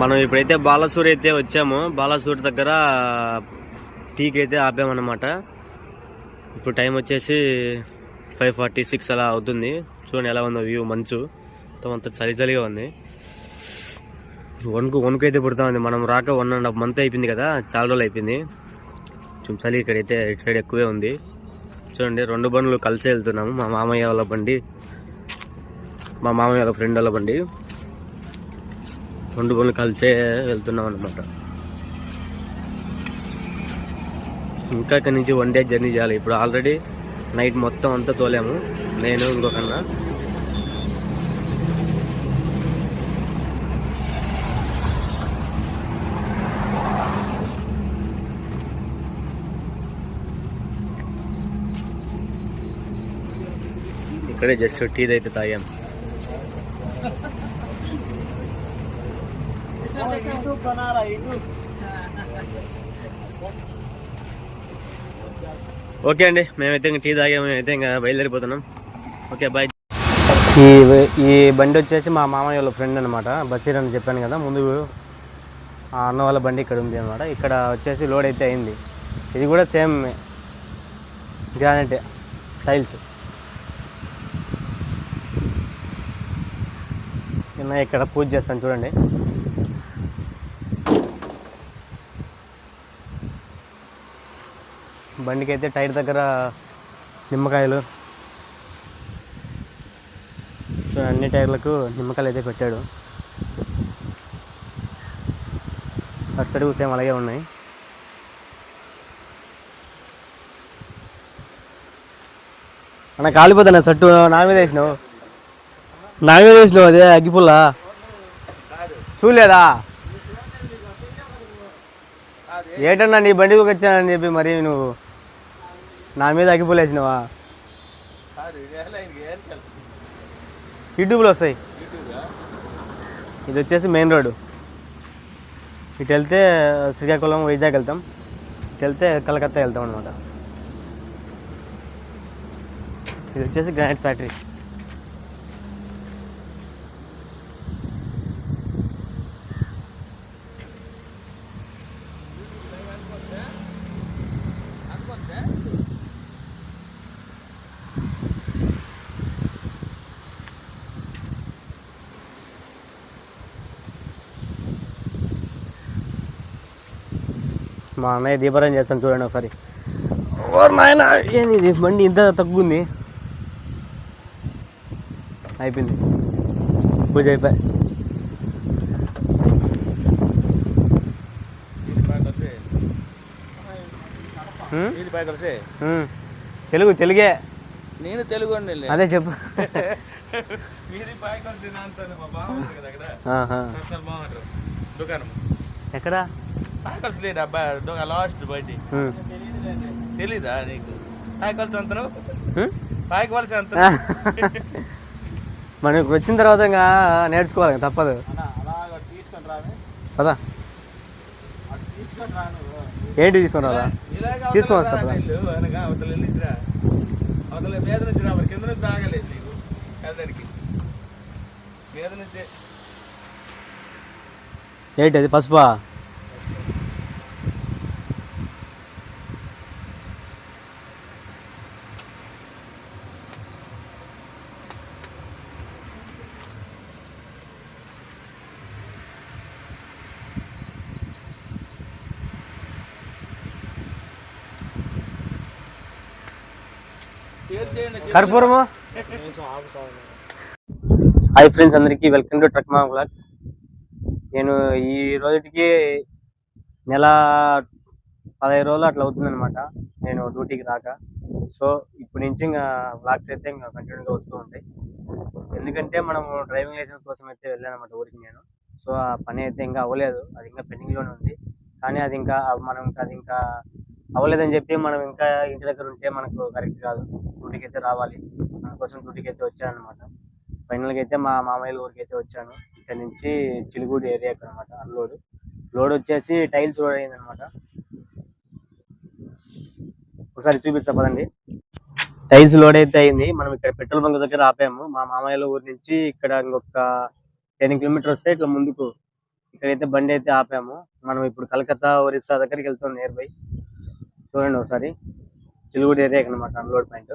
మనం ఇప్పుడైతే బాలసూర్ అయితే వచ్చాము. బాలసూర్ దగ్గర టీకి అయితే ఆపామన్నమాట. ఇప్పుడు టైం వచ్చేసి ఫైవ్ ఫార్టీ సిక్స్ అలా అవుతుంది. చూడండి ఎలా ఉందో వ్యూ మంచు. మొత్తం అంత చలి చలిగా ఉంది. వణుకు వణుకు అయితే పుడతా ఉంది. మనం రాక వన్ అండ్ హాఫ్ మంత్ అయిపోయింది కదా. చాలా రోజులు అయిపోయింది. కొంచెం చలి ఇక్కడైతే ఇటు సైడ్ ఎక్కువే ఉంది. చూడండి రెండు బండ్లు కలిసి వెళ్తున్నాము. మా మామయ్య వాళ్ళ బండి మా మామయ్య వాళ్ళ ఫ్రెండ్ వాళ్ళ బండి. రెండు బండ్లు కలిసే వెళ్తున్నాం అనమాట ఇంకా ఇక్కడి నుంచి వన్ డే జర్నీ చేయాలి. ఇప్పుడు ఆల్రెడీ నైట్ మొత్తం అంతా తోలాము. నేను ఇంకొకన్నా ఇక్కడే జస్ట్ టీ అయితే తాగాం ఓకే అండి మేమైతే ఇంకా టీ తాగాము మేమైతే ఇంకా బయలుదేరిపోతున్నాం. Okay bye. ఈ ఈ బండి వచ్చేసి మా మామయ్య వాళ్ళ ఫ్రెండ్ అనమాట బషీర్ అని చెప్పాను కదా ముందు ఆ అన్న వాళ్ళ బండి ఇక్కడ ఉంది అనమాట ఇక్కడ వచ్చేసి లోడ్ అయితే అయింది. ఇది కూడా సేమ్ గ్రానైట్ టైల్స్. నిన్న ఇక్కడ పూజ చేస్తాను చూడండి. బండికి అయితే టైర్ దగ్గర నిమ్మకాయలు. సో అన్ని టైర్లకు నిమ్మకాయలు అయితే పెట్టాడు. అటు సైడ్ సేమ్ అలాగే ఉన్నాయి. అన్న కాలిపోతున్నా సట్టు? నా మీద వేసినావు. నా మీద వేసినావు అదే అగ్గిపుల్ల. చూడలేదా? ఏటన్నా నీ బండికి వచ్చానని చెప్పి మరి నువ్వు. నా మీద అగ్గిపుల్ల వేసినావా యూట్యూబ్లో వస్తాయి. ఇది వచ్చేసి మెయిన్ రోడ్ ఇటు వెళ్తే శ్రీకాకుళం వైజాగ్ వెళ్తాం. ఇటు వెళ్తే కలకత్తా వెళ్తాం అనమాట ఇది వచ్చేసి గ్రానైట్ ఫ్యాక్టరీ. మా అన్నయ్య దీపారాయణ చేస్తాను చూడండి ఒకసారి. ఓ నాయన ఏంది ఇది? బండి ఇంత తగ్గుంది. అయిపోయింది. పూజ అయిపోయి. తెలుగు తెలుగే. నేను తెలుగు అండి అదే చెప్పు. ఎక్కడ? పాయకాల్స్ లేదు అబ్బా దుకాణం లాస్ట్ బయట. తెలీదా నీకు? పాయకాల్స్ అంతను? హ్మ్? పాయకవలసి అంత మనకు వచ్చిన తర్వాత ఇంకా నేర్చుకోవాలి తప్పదు. పదా. రాను ఏంటి తీసుకుని రాదా తీసుకొని వస్తా పద. అవతల మీద నుంచి మరి కింద నుంచి నీకు. మీద నుంచే. ఏంటి అది పసుపా షేర్ చేయండి కర్పూరము? హాయ్ ఫ్రెండ్స్ అందరికీ వెల్కమ్ టు ట్రక్ మా బ్లాగ్స్ నేను ఈ రోజుకి నెల పదహైదు రోజులు అట్లా అవుతుందన్నమాట. నేను డ్యూటీకి రాక. సో ఇప్పటి నుంచి ఇంకా వ్లాగ్స్ అయితే ఇంకా కంటిన్యూగా వస్తూ ఉంటాయి. ఎందుకంటే మనం డ్రైవింగ్ లైసెన్స్ కోసం అయితే వెళ్ళానమాట ఊరికి నేను. సో ఆ పని అయితే ఇంకా అవ్వలేదు. అది ఇంకా పెండింగ్లోనే ఉంది. కానీ అది ఇంకా మనం అది ఇంకా అవ్వలేదని చెప్పి మనం ఇంకా ఇంటి దగ్గర ఉంటే మనకు కరెక్ట్ కాదు. డ్యూటీకి అయితే రావాలి కోసం డ్యూటీకి అయితే వచ్చాను అనమాట ఫైనల్గా అయితే మా మామయ్య ఊరికి అయితే వచ్చాను. ఇక్కడ నుంచి చిలుగూడి ఏరియాకి అనమాట అన్లోడ్ లోడ్ వచ్చేసి టైల్స్ లోడ్ అయింది అనమాట ఒకసారి చూపిస్తా పదండి. టైల్స్ లోడ్ అయితే అయింది. మనం ఇక్కడ పెట్రోల్ బంక్ దగ్గర ఆపాము. మా మామయ్యల ఊరి నుంచి ఇక్కడ ఇంకొక టెన్ కిలోమీటర్ వస్తే ఇట్లా ముందుకు. ఇక్కడైతే బండి అయితే ఆపాము. మనం ఇప్పుడు కలకత్తా ఒరిస్సా దగ్గరికి వెళ్తాం నియర్ బై చూడండి ఒకసారి. చిలుగుడి ఏరియా అనమాట అన్లోడ్ పాయింట్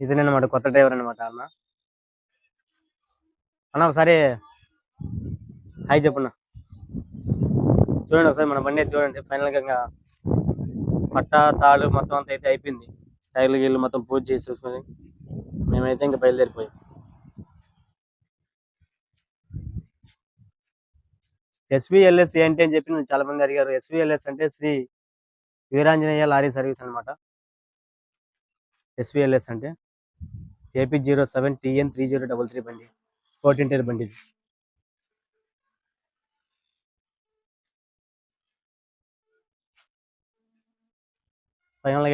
ఇదేనమాట కొత్త డ్రైవర్ అనమాట అన్న. అన్న ఒకసారి హాయ్ చెప్పన్న. చూడండి ఒకసారి మన బండి చూడండి ఫైనల్గా ఇంకా పట్ట తాళ్ళు మొత్తం అంతా అయితే అయిపోయింది. టైర్లు గీళ్ళు మొత్తం పూజ చేసి చూసుకొని మేమైతే ఇంకా బయలుదేరిపోయాం. ఎస్విఎల్ఎస్ ఏంటి అని చెప్పి చాలా మంది అడిగారు. ఎస్విఎల్ఎస్ అంటే శ్రీ వీరాంజనేయ లారీ సర్వీస్ అన్నమాట. ఎస్విఎల్ఎస్ అంటే AP zero seven TN three zero double three బండి. ఫోర్టీన్ టైర్ బండి ఇది.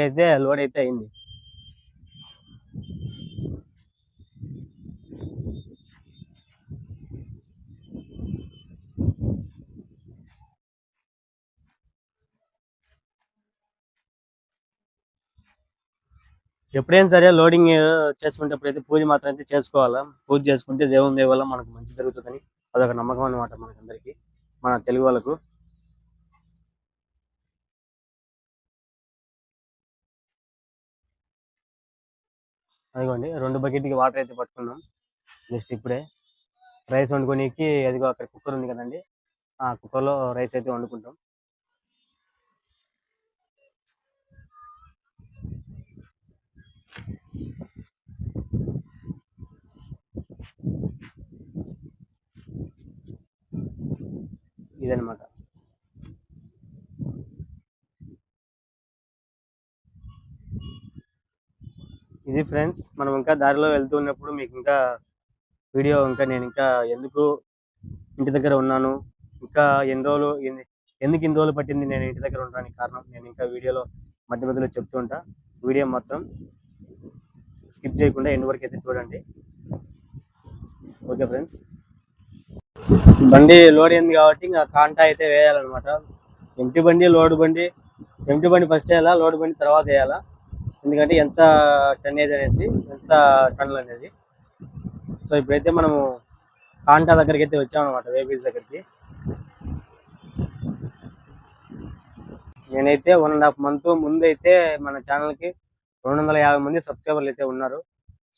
అయితే లోడ్ అయితే అయింది. ఎప్పుడైనా సరే లోడింగ్ చేసుకునేటప్పుడు అయితే పూజ మాత్రం అయితే చేసుకోవాలా? పూజ చేసుకుంటే దేవుని దయ మనకు మంచి జరుగుతుందని అదొక నమ్మకం అన్నమాట మనకందరికి మన తెలుగు వాళ్ళకు. అదిగోండి రెండు బకెట్కి వాటర్ అయితే పట్టుకున్నాం. జస్ట్ ఇప్పుడే. రైస్ వండుకోనికి అదిగో అక్కడ కుక్కర్ ఉంది కదండి. ఆ కుక్కర్లో రైస్ అయితే వండుకుంటాం. ఇదన్నమాట. ఇది ఫ్రెండ్స్ మనం ఇంకా దారిలో వెళ్తూ ఉన్నప్పుడు మీకు ఇంకా వీడియో ఇంకా నేను ఇంకా ఎందుకు ఇంటి దగ్గర ఉన్నాను ఇంకా ఎన్ని రోజులు ఎందుకు ఇన్ని రోజులు పట్టింది నేను ఇంటి దగ్గర ఉండడానికి కారణం నేను ఇంకా వీడియోలో మధ్య మధ్యలో చెప్తూ ఉంటా. వీడియో మాత్రం స్కిప్ చేయకుండా ఎండ్ వరకు అయితే చూడండి. Okay friends. బండి లోడ్ అయింది కాబట్టి ఇంకా కాంటా అయితే వేయాలన్నమాట. ఎంటీ బండి లోడ్ బండి ఎంటీ బండి ఫస్ట్ వేయాలా లోడ్ బండి తర్వాత వేయాలా? ఎందుకంటే ఎంత టన్నేజ్ అనేసి ఎంత టన్నులు అనేది. సో ఇప్పుడైతే మనము కాంటా దగ్గరికి అయితే వచ్చామన్నమాట వేబీస్ దగ్గరికి. నేనైతే వన్ అండ్ హాఫ్ మంత్ ముందైతే మన ఛానల్కి రెండు వందల యాభై మంది సబ్స్క్రైబర్లు అయితే ఉన్నారు.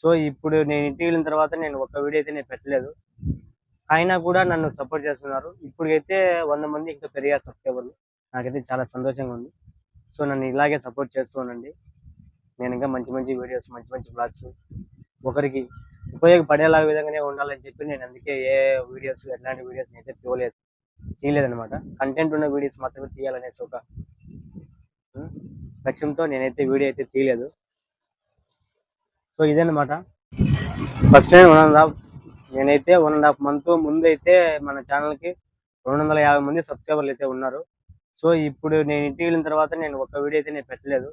సో ఇప్పుడు నేను ఇంటికి వెళ్ళిన తర్వాత నేను ఒక వీడియో అయితే నేను పెట్టలేదు. అయినా కూడా నన్ను సపోర్ట్ చేస్తున్నారు. ఇప్పుడైతే వంద మంది ఇంకా పెరిగారు సబ్స్క్రైబర్లు నాకైతే చాలా సంతోషంగా ఉంది. సో నన్ను ఇలాగే సపోర్ట్ చేస్తూ ఉండండి. నేను ఇంకా మంచి మంచి వీడియోస్ మంచి మంచి బ్లాగ్స్ ఒకరికి ఉపయోగపడేలా విధంగానే ఉండాలని చెప్పి నేను అందుకే ఏ వీడియోస్ ఎట్లాంటి వీడియోస్ అయితే తీయలేదు. తీయలేదనమాట కంటెంట్ ఉన్న వీడియోస్ మాత్రమే తీయాలనేసి ఒక లక్ష్యంతో నేనైతే వీడియో అయితే తీయలేదు. సో ఇదన్నమాట first time one and half నేనైతే వన్ అండ్ హాఫ్ మంత్ ముందు అయితే మన ఛానల్కి రెండు వందల యాభై మంది సబ్స్క్రైబర్లు అయితే ఉన్నారు. సో ఇప్పుడు నేను ఇంటికి వెళ్ళిన తర్వాత నేను ఒక వీడియో అయితే నేను పెట్టలేదు.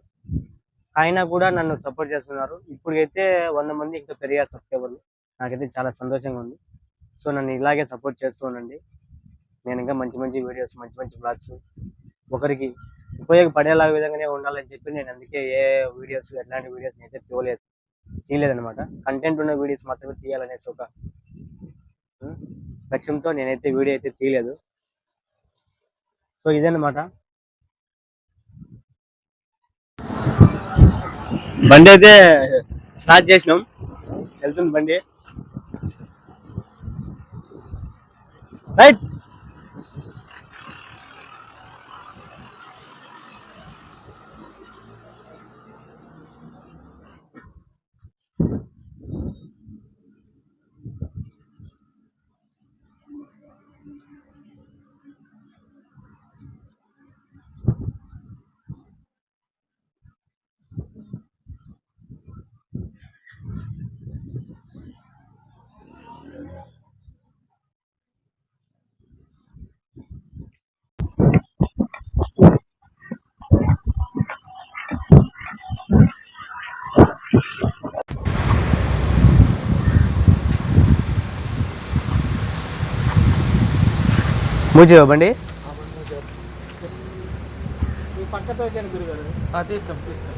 అయినా కూడా నన్ను సపోర్ట్ చేస్తున్నారు. ఇప్పుడైతే వంద మంది ఇంకా పెరిగారు సబ్స్క్రైబర్లు నాకైతే చాలా సంతోషంగా ఉంది. సో నన్ను ఇలాగే సపోర్ట్ చేస్తూ ఉండండి. నేను ఇంకా మంచి మంచి వీడియోస్ మంచి మంచి బ్లాగ్స్ ఒకరికి ఉపయోగపడేలా విధంగానే ఉండాలని చెప్పి నేను అందుకే ఏ వీడియోస్ ఎట్లాంటి వీడియోస్ అయితే చూడలేదు తీయలేదన్నమాట. కంటెంట్ ఉన్న వీడియోస్ మాత్రమే తీయాలనేసి ఒక లక్ష్యంతో నేనైతే వీడియో అయితే తీయలేదు. సో ఇదన్నమాట. బండి అయితే స్టార్ట్ చేసినాం. వెళ్తుంది బండి. రైట్. తీస్తాం తీస్తాం.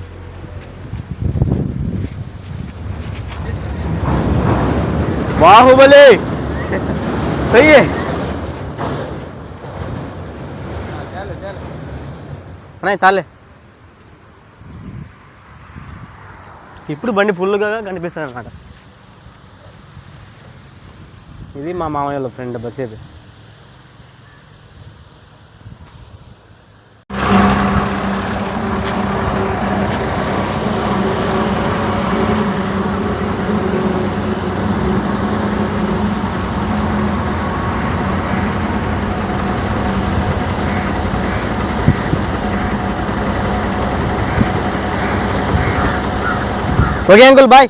బాహుబలి! చాలు చాలు అన్నయ్య చాలే. ఇప్పుడు బండి ఫుల్గా కనిపిస్తుంది అనమాట ఇది మా మామయ్య వాళ్ళ ఫ్రెండ్ బస్ ఇది. ఓకే అంకుల్ బాయ్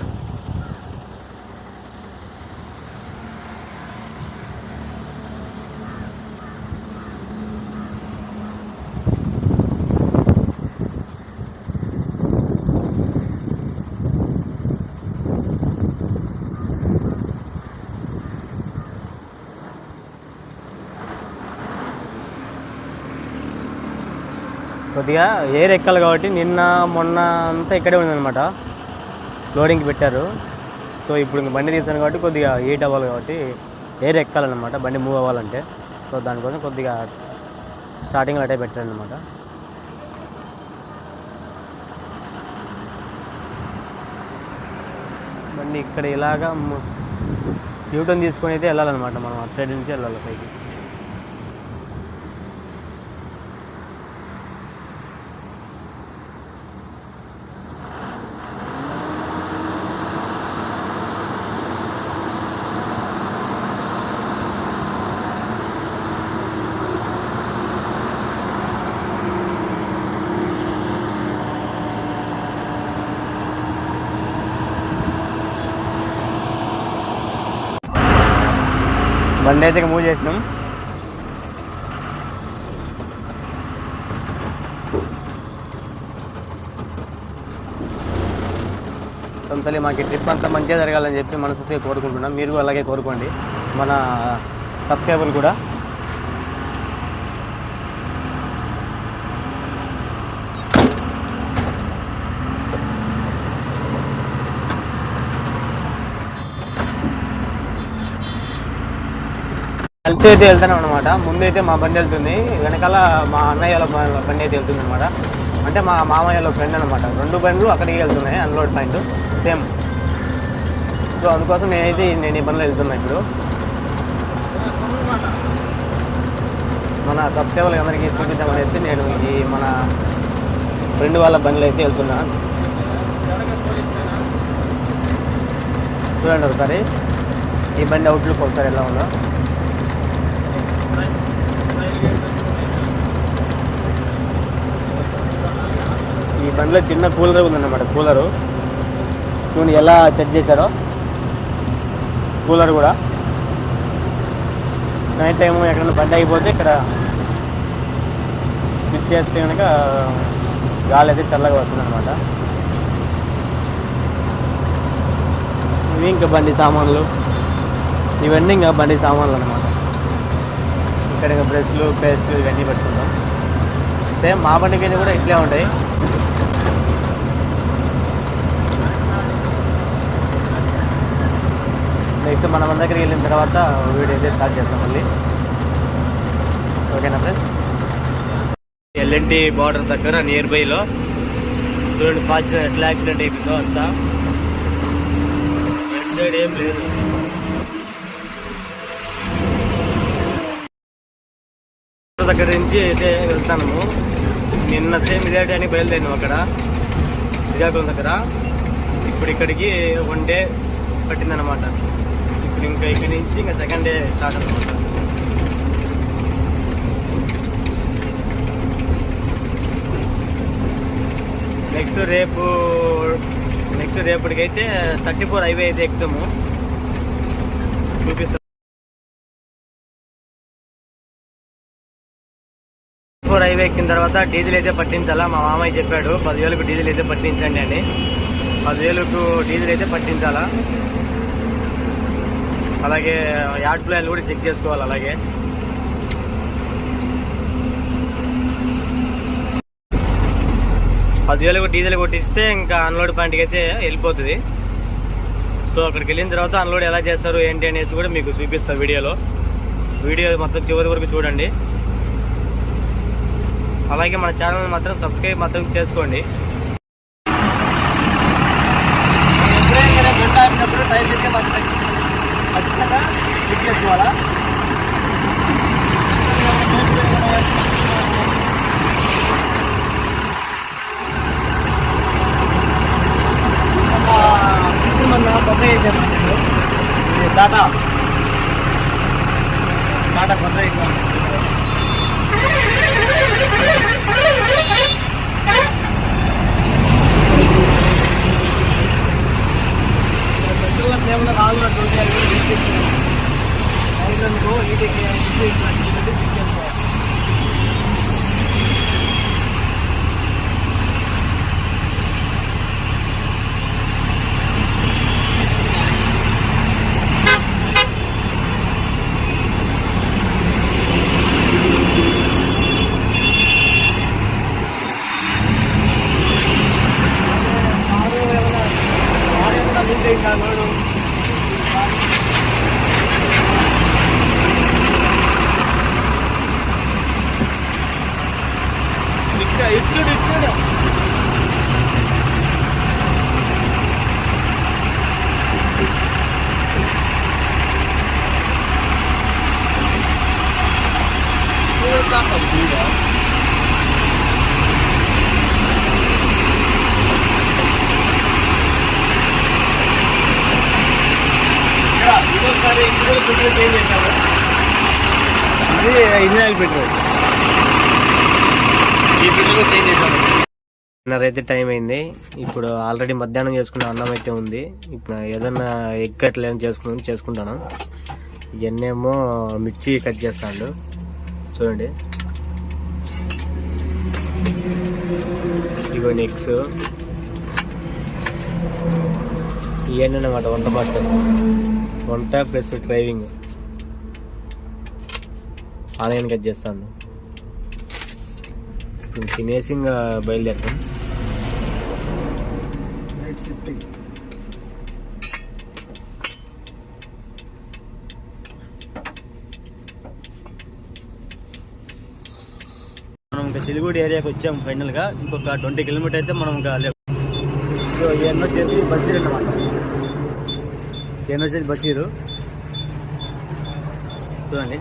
కొద్దిగా ఎయిర్ ఎక్కాలి కాబట్టి నిన్న మొన్న అంతా ఇక్కడే ఉందన్నమాట. లోడింగ్ పెట్టారు. సో ఇప్పుడు ఇంక బండి తీసాను కాబట్టి కొద్దిగా హీట్ అవ్వాలి కాబట్టి ఎయిర్ ఎక్కాలన్నమాట. బండి మూవ్ అవ్వాలంటే. సో దానికోసం కొద్దిగా స్టార్టింగ్లో అటే పెట్టారనమాట బండి ఇక్కడ ఇలాగా యూటర్న్ తీసుకొని అయితే వెళ్ళాలన్నమాట మనం. అటు సైడ్ నుంచి వెళ్ళాలి పైకి. బండి అయితే మూవ్ చేసినాం. సొంతలే మాకు ట్రిప్ అంతా మంచిగా జరగాలని చెప్పి మనస్ఫూర్తిగా కోరుకుంటున్నాం. మీరు అలాగే కోరుకోండి. మన సబ్స్క్రైబర్లు కూడా కలిసి అయితే వెళ్తున్నాం అనమాట ముందైతే మా బండి వెళ్తుంది. వెనకాల మా అన్నయ్యల వాళ్ళ బండి అయితే వెళ్తుంది అనమాట అంటే మా మామయ్యల ఫ్రెండ్ అనమాట రెండు బండ్లు అక్కడికి వెళ్తున్నాయి. Unload point. సేమ్. సో అందుకోసం నేనైతే నేను ఈ బండిలో వెళ్తున్నా ఇప్పుడు. మన సబ్స్క్రైబర్లకు అందరికీ చూపించామనేసి నేను ఈ మన ఫ్రెండ్ వాళ్ళ బండ్లు అయితే వెళ్తున్నా. చూడండి ఒకసారి. ఈ బండి అవుట్లుక్ ఒకసారి ఎలా ఉందో ఈ బండిలో చిన్న కూలర్ ఉందన్నమాట కూలరు. చూడండి ఎలా సెట్ చేశారో. కూలర్ కూడా. నైట్ టైం ఎక్కడైనా బండి అయిపోతే ఇక్కడ స్విచ్ చేస్తే కనుక గాలి అయితే చల్లగా వస్తుంది అనమాట ఇవి ఇంకా బండి సామాన్లు. ఇవన్నీ ఇంకా బండి సామాన్లు అనమాట ఇక్కడ ఇంకా బ్రష్లు పేస్ట్లు ఇవన్నీ పెట్టుకుంటాం. సేమ్ మా బండి కూడా ఇట్లే ఉంటాయి. నెక్స్ట్ మన మన దగ్గరికి వెళ్ళిన తర్వాత వీడియో అయితే స్టార్ట్ చేస్తాం మళ్ళీ. ఓకేనా ఫ్రెండ్స్ ఎల్ఎన్టీ బార్డర్ దగ్గర నియర్ బైలో చూడండి ఫార్చునర్ ఎట్లా యాక్సిడెంట్ అయిపోయిందో అంతా. రెడ్ సైడ్ ఏం లేదు. దగ్గర నుంచి అయితే వెళ్తాము. నిన్న సేమ్ ఇదే టైంకి బయలుదేరినాం అక్కడ. శ్రీకాకుళం దగ్గర. ఇప్పుడు ఇక్కడికి వన్ డే పట్టిందనమాట ఇప్పుడు ఇంకా ఇక్కడి నుంచి ఇంకా సెకండ్ డే స్టార్ట్ అనమాట నెక్స్ట్ రేపు నెక్స్ట్ రేపటికైతే థర్టీ ఫోర్ హైవే అయితే ఎక్కుతాము చూపిస్తాం ఫోర్ హైవే ఎక్కిన తర్వాత డీజిల్ అయితే పట్టించాలా? మా మామయ్య చెప్పాడు. పదివేలకు డీజిల్ అయితే పట్టించండి అని. పదివేలకు డీజిల్ అయితే పట్టించాలా? అలాగే యాడ్ ప్లాన్ కూడా చెక్ చేసుకోవాలి అలాగే. పదివేలకు డీజిల్ కొట్టిస్తే ఇంకా అన్లోడ్ పాయింట్కి అయితే వెళ్ళిపోతుంది. సో అక్కడికి వెళ్ళిన తర్వాత అన్లోడ్ ఎలా చేస్తారు ఏంటి అనేసి కూడా మీకు చూపిస్తాను వీడియోలో. వీడియో మొత్తం చివరి వరకు చూడండి. అలాగే మన ఛానల్ మాత్రం సబ్స్క్రైబ్ మాత్రం చేసుకోండి. వేసాను టాటా. టాటా కొత్త వేసాను పెట్రోల్ కేవలం రాళ్ళటువంటి అది కూడా తీసుకెళ్ళి ఐరన్కు వీటికి తీసుకెళ్ళిపోవాలి ఇక్కడ ఇక్కడ ఇక్కడ ఇంకోసారి ఇందులో పెట్రోల్ చేంజ్ చేశాము అది ఇంజనీర్ పెట్రోల్ ఈ పెట్రోల్ చేంజ్ చేశాము అయితే టైం అయింది. ఇప్పుడు ఆల్రెడీ మధ్యాహ్నం చేసుకున్న అన్నం అయితే ఉంది. ఇప్పుడు ఏదన్నా ఎగ్ కట్లు చేసుకుని చేసుకుంటాను. ఇవన్నీ ఏమో మిర్చి కట్ చేస్తాడు. చూడండి. ఇగో ఎగ్స్ ఇవన్నీ అనమాట వంట మాస్టర్ వంట ప్లస్ డ్రైవింగ్ ఆనియన్ కట్ చేస్తాను. ఇప్పుడు తినేసి ఇంకా బయలుదేరుతాం మనం ఇంకా సిలిగుడి ఏరియాకి వచ్చాం ఫైనల్గా. ఇంకొక ట్వంటీ కిలోమీటర్ అయితే మనం ఇంకా సో ఇవన్నీ వచ్చేసి బషీర్ అన్నమాట ఇవన్నీ వచ్చేసి బషీరు చూడండి.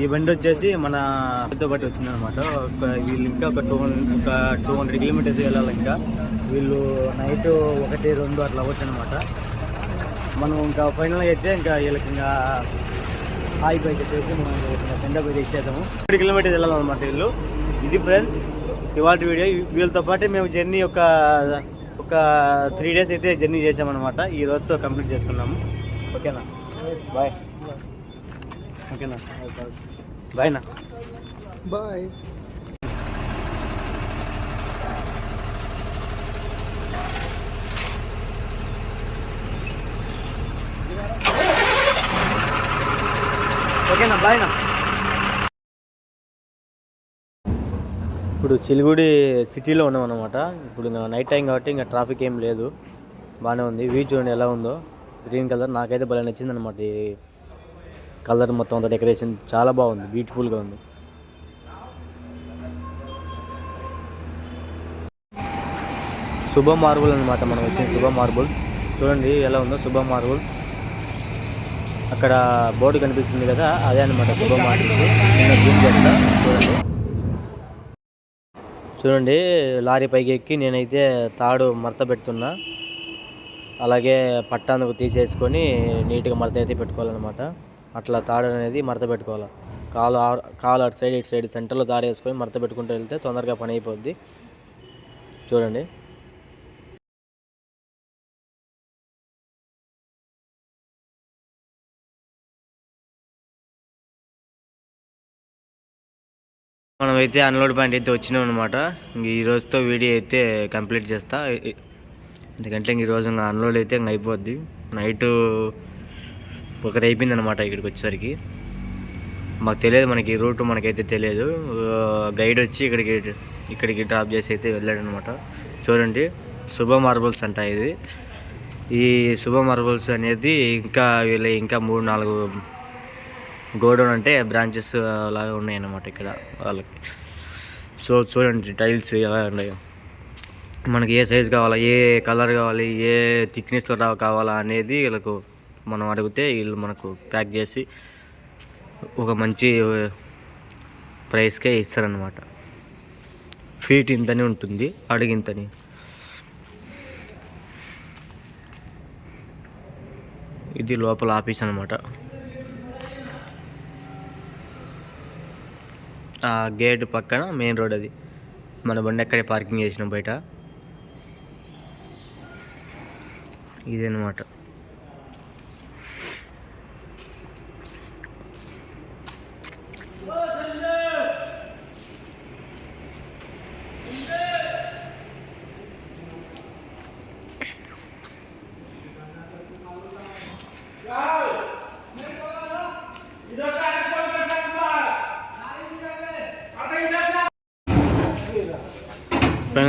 ఈ బండి వచ్చేసి మన పెద్ద పాటు వచ్చిందనమాట. అనమాట వీళ్ళు ఇంకా ఒక టూ ఒక టూ హండ్రెడ్ కిలోమీటర్స్ వెళ్ళాలి ఇంకా. వీళ్ళు నైట్ ఒకటి రెండు అట్లా అవ్వచ్చు అనమాట మనం ఇంకా ఫైనల్గా అయితే ఇంకా వీళ్ళకి ఇంకా హాయి బైక్ వచ్చేసి మనం పెండ బైక్ ఇచ్చేద్దాము త్రీ కిలోమీటర్స్ వెళ్ళాలన్నమాట వీళ్ళు. ఇది ఫ్రెండ్స్ ఇవాళ వీడియో. వీళ్ళతో పాటు మేము జర్నీ ఒక ఒక త్రీ డేస్ అయితే జర్నీ చేసామన్నమాట ఈ రోజుతో కంప్లీట్ చేసుకున్నాము ఓకేనా? బాయ్. ఓకేనా? బాయ్ ఓకేనా ఇప్పుడు చిలుగుడి సిటీలో ఉన్నాం అనమాట ఇప్పుడు ఇంకా నైట్ టైం కాబట్టి ఇంకా ట్రాఫిక్ ఏం లేదు. బాగానే ఉంది. వ్యూ చూడండి ఎలా ఉందో. గ్రీన్ కలర్ నాకైతే భలే నచ్చింది అనమాట ఈ కలర్ మొత్తం అంతా డెకరేషన్ చాలా బాగుంది బ్యూటిఫుల్గా ఉంది. శుభ మార్బుల్ అనమాట మనం వచ్చిన శుభ మార్బుల్స్ చూడండి ఎలా ఉందో శుభ మార్బుల్స్ అక్కడ బోర్డు కనిపిస్తుంది కదా అదే అనమాట శుభ మార్బుల్స్ నేను జూమ్ చేస్తా చూడండి. చూడండి లారీ పైకి ఎక్కి నేనైతే తాడు మడత పెడుతున్నా. అలాగే పట్టాందుకు తీసేసుకొని నీట్గా మడత అయితే పెట్టుకోవాలన్నమాట. అట్లా తాడు అనేది మడత పెట్టుకోవాలి. కాలు ఆ- కాలు అటు సైడ్ ఇటు సైడ్ సెంటర్లో తాడేసుకొని వేసుకొని మడత పెట్టుకుంటూ వెళ్తే తొందరగా పని అయిపోద్ది. చూడండి. మనమైతే అన్లోడ్ పాయింట్ అయితే వచ్చినాం అనమాట ఇంక ఈ రోజుతో వీడియో అయితే కంప్లీట్ చేస్తా. ఎందుకంటే ఇంక ఈరోజు ఇంకా అన్లోడ్ అయితే ఇంక అయిపోద్ది. నైటు ఒకటి అయిపోయింది అనమాట ఇక్కడికి వచ్చేసరికి మాకు తెలియదు మనకి ఈ రూట్ మనకైతే తెలియదు. గైడ్ వచ్చి ఇక్కడికి ఇక్కడికి డ్రాప్ చేసి అయితే వెళ్ళాడు అనమాట చూడండి శుభ మార్బుల్స్ అంట ఇది. ఈ శుభ మార్బుల్స్ అనేది ఇంకా వీళ్ళ ఇంకా మూడు నాలుగు గోడౌన్ అంటే బ్రాంచెస్ లాగా ఉన్నాయన్నమాట ఇక్కడ వాళ్ళకి. సో చూడండి టైల్స్ ఎలా ఉన్నాయో. మనకి ఏ సైజ్ కావాలా ఏ కలర్ కావాలి ఏ థిక్నెస్లో కావాలా అనేది వీళ్ళకు మనం అడిగితే వీళ్ళు మనకు ప్యాక్ చేసి ఒక మంచి ప్రైస్కే ఇస్తారనమాట ఫీట్ ఇంతని ఉంటుంది అడిగింతని. ఇది లోపల ఆఫీస్ అనమాట ఆ గేట్ పక్కన మెయిన్ రోడ్ అది. మన బండి అక్కడే పార్కింగ్ చేసినాం బయట. ఇదనమాట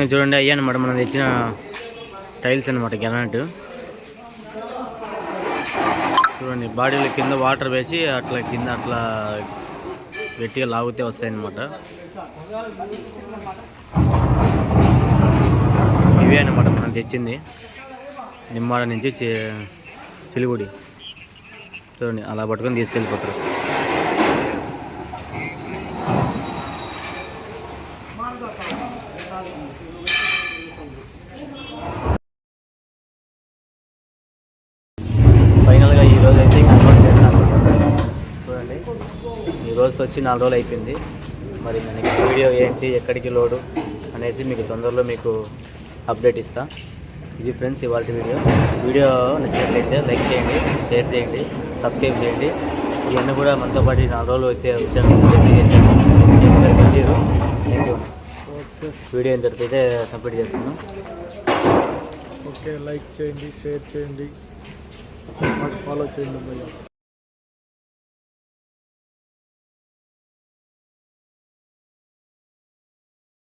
పైన చూడండి. అయ్యా అనమాట మనం తెచ్చిన టైల్స్ అనమాట గ్రానైట్. చూడండి బాడీలో కింద వాటర్ వేసి అట్లా కింద అట్లా గట్టిగా లాగితే వస్తాయన్నమాట. ఇవే అనమాట మనం తెచ్చింది. నిమ్మాడ నుంచి చిలుగుడి. చూడండి అలా పట్టుకొని తీసుకెళ్ళిపోతారు ఫైనల్గా ఈ రోజు అయితే కన్వర్ట్ చేస్తాను చూడండి ఈ రోజుతో వచ్చి నాలుగు రోజులు అయిపోయింది. మరి మనకి వీడియో ఏంటి ఎక్కడికి లోడు అనేసి మీకు తొందరలో మీకు అప్డేట్ ఇస్తా. ఇది ఫ్రెండ్స్ ఇవాళ వీడియో. వీడియో నచ్చినట్లయితే లైక్ చేయండి షేర్ చేయండి సబ్స్క్రైబ్ చేయండి. ఇవన్నీ కూడా మనతో పాటు నాలుగు రోజులు అయితే వచ్చాను. చేశాను థ్యాంక్ యూ వీడియో ఇంతటితో అయితే కంప్లీట్ చేస్తున్నాను. ఓకే లైక్ చేయండి షేర్ చేయండి. ఫాలో చేయండి.